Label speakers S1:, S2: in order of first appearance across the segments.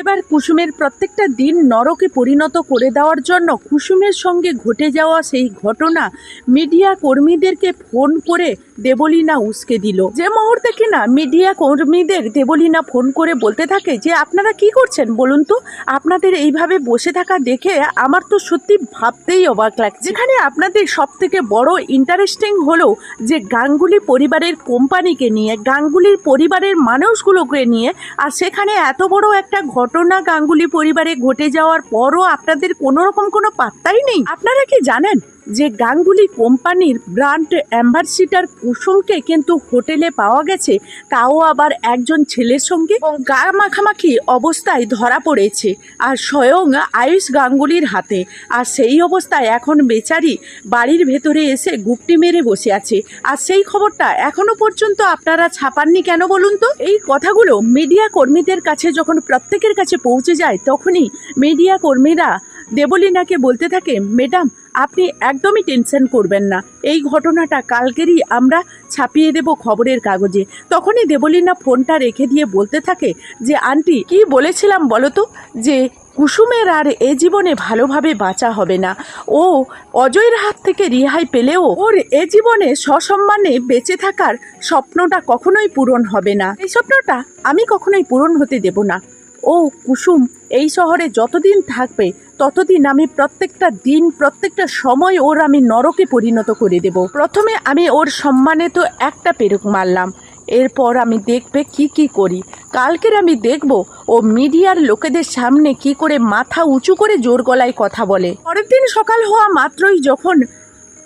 S1: এবার কুসুমের প্রত্যেকটা দিন নরকে পরিণত করে দেওয়ার জন্য কুসুমের সঙ্গে ঘটে যাওয়া সেই ঘটনা মিডিয়া কর্মীদেরকে ফোন করে দেবলীনা উস্কে দিল। যে মুহূর্তে কিনা মিডিয়া কর্মীদের দেবলীনা ফোন করে বলতে থাকে যে, আপনারা কি করছেন বলুন তো? আপনাদের এইভাবে বসে থাকা দেখে আমার তো সত্যি ভাবতেই অবাক লাগছে। যেখানে আপনাদের সব থেকে বড় ইন্টারেস্টিং হলো যে, গাঙ্গুলি পরিবারের কোম্পানিকে নিয়ে, গাঙ্গুলির পরিবারের মানুষগুলোকে নিয়ে, আর সেখানে এত বড় একটা ঘটনা গাঙ্গুলি পরিবারে ঘটে যাওয়ার পরও আপনাদের কোনো রকম কোনো পাত্তাই নেই। আপনারা কি জানেন? যে গাঙ্গুলি কোম্পানির ব্র্যান্ড অ্যাম্বাসিডার কুসুমকে কিন্তু হোটেলে পাওয়া গেছে, তাও আবার একজন ছেলের সঙ্গে গা মাখামাখি অবস্থায় ধরা পড়েছে আর স্বয়ং আয়ুষ গাঙ্গুলির হাতে। আর সেই অবস্থায় এখন বেচারি বাড়ির ভেতরে এসে গুপটি মেরে বসে আছে। আর সেই খবরটা এখনও পর্যন্ত আপনারা ছাপাননি কেন বলুন তো? এই কথাগুলো মিডিয়া কর্মীদের কাছে যখন প্রত্যেকের কাছে পৌঁছে যায়, তখনই মিডিয়া কর্মীরা দেবলীনাকে বলতে থাকে, ম্যাডাম, আপনি একদমই টেনশন করবেন না। এই ঘটনাটা কালকেরই আমরা ছাপিয়ে দেব খবরের কাগজে। তখনই দেবলীনা ফোনটা রেখে দিয়ে বলতে থাকে যে, আন্টি, কি বলেছিলাম বলো তো? যে, কুসুমের আর এ জীবনে ভালোভাবে বাঁচা হবে না। ও অজয়ের হাত থেকে রেহাই পেলেও ওর এ জীবনে সসম্মানে বেঁচে থাকার স্বপ্নটা কখনোই পূরণ হবে না। এই স্বপ্নটা আমি কখনোই পূরণ হতে দেব না। ও কুসুম, এই শহরে যতদিন থাকবে, ততদিন আমি প্রত্যেকটা দিন, প্রত্যেকটা সময় ওর আমি নরকে পরিণত করে দেব। প্রথমে আমি ওর সম্মানে তো একটা পেরুক মারলাম। এরপর আমি দেখবে কি কি করি। কালকের আমি দেখব ও মিডিয়ার লোকেদের সামনে কি করে মাথা উঁচু করে জোর গলায় কথা বলে। পরের দিন সকাল হওয়া মাত্রই যখন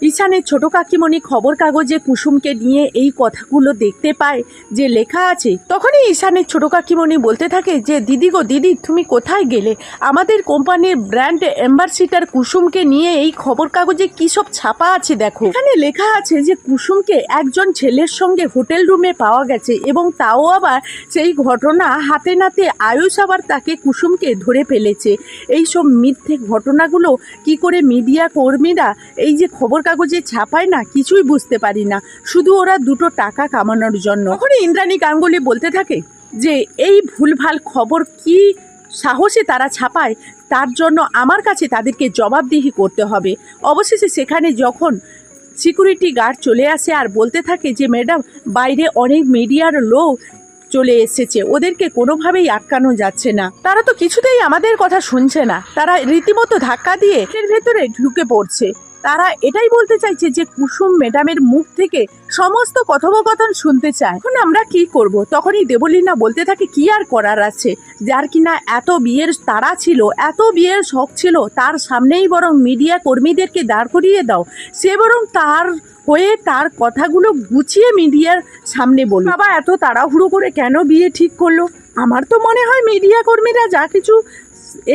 S1: ঈশানের ছোট কাকিমণি খবর কাগজে কুসুমকে নিয়ে এই কথাগুলো দেখতে পায়, যে লেখা আছে। তখনই ঈশানের ছোট কাকিমণি বলতে থাকে যে, দিদি গো, দিদি, তুমি কোথায় গেলে? আমাদের কোম্পানির ব্র্যান্ড অ্যাম্বাসিডার কুসুমকে নিয়ে এই খবর কাগজে কী সব ছাপা আছে দেখো। এখানে লেখা আছে যে, কুসুমকে একজন ছেলের সঙ্গে হোটেল রুমে পাওয়া গেছে এবং তাও আবার সেই ঘটনা হাতে নাতে আয়ুষ আবার তাকে কুসুমকে ধরে ফেলেছে। এই সব মিথ্যে ঘটনাগুলো কি করে মিডিয়া কর্মীরা এই যে খবর কাগজে ছাপায় না, কিছুই বুঝতে পারি না। শুধু ওরা দুটো টাকা কামানোর জন্য। তখনই ইন্দ্রাণী গাঙ্গুলি বলতে থাকে যে, এই ভুলভাল খবর কি সাহসে তারা ছাপায়? তার জন্য আমার কাছে তাদেরকে জবাবদিহি করতে হবে। অবশেষে সেখানে যখন সিকিউরিটি গার্ড চলে আসে আর বলতে থাকে যে, ম্যাডাম, বাইরে অনেক মিডিয়ার লোক চলে এসেছে। ওদেরকে কোনোভাবেই আটকানো যাচ্ছে না। তারা তো কিছুতেই আমাদের কথা শুনছে না। তারা রীতিমতো ধাক্কা দিয়ে এর ভেতরে ঢুকে পড়ছে। তারা এটাই বলতে চাইছে যে কুসুম ম্যাডামের মুখ থেকে সমস্ত কথোপকথন শুনতে চায়। এখন আমরা কি করব? তখনই দেবলীনা বলতে থাকে, কি আর করার আছে? যার কিনা এত বিয়ের তারা ছিল, এত বিয়ের শখ ছিল, তার সামনেই বরং মিডিয়া কর্মীদেরকে দাঁড় করিয়ে দাও। সে বরং তার হয়ে তার কথাগুলো গুছিয়ে মিডিয়ার সামনে বলুন বাবা, এত তাড়াহুড়ো করে কেন বিয়ে ঠিক করল? আমার তো মনে হয় মিডিয়া কর্মীরা যা কিছু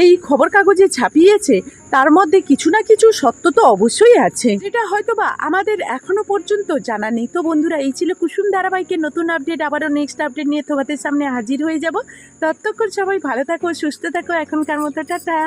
S1: এই খবর কাগজে ছাপিয়েছে, তার মধ্যে কিছু না কিছু সত্য তো অবশ্যই আছে। যেটা হয়তো বা আমাদের এখনও পর্যন্ত জানা নেই। তো বন্ধুরা, এই ছিল কুসুম ধারাবাহিকের নতুন আপডেট। আবারও নেক্সট আপডেট নিয়ে তোমাদের সামনে হাজির হয়ে যাব। ততক্ষণ সবাই ভালো থাকো, সুস্থ থাকো। এখনকার মতো, টাটা।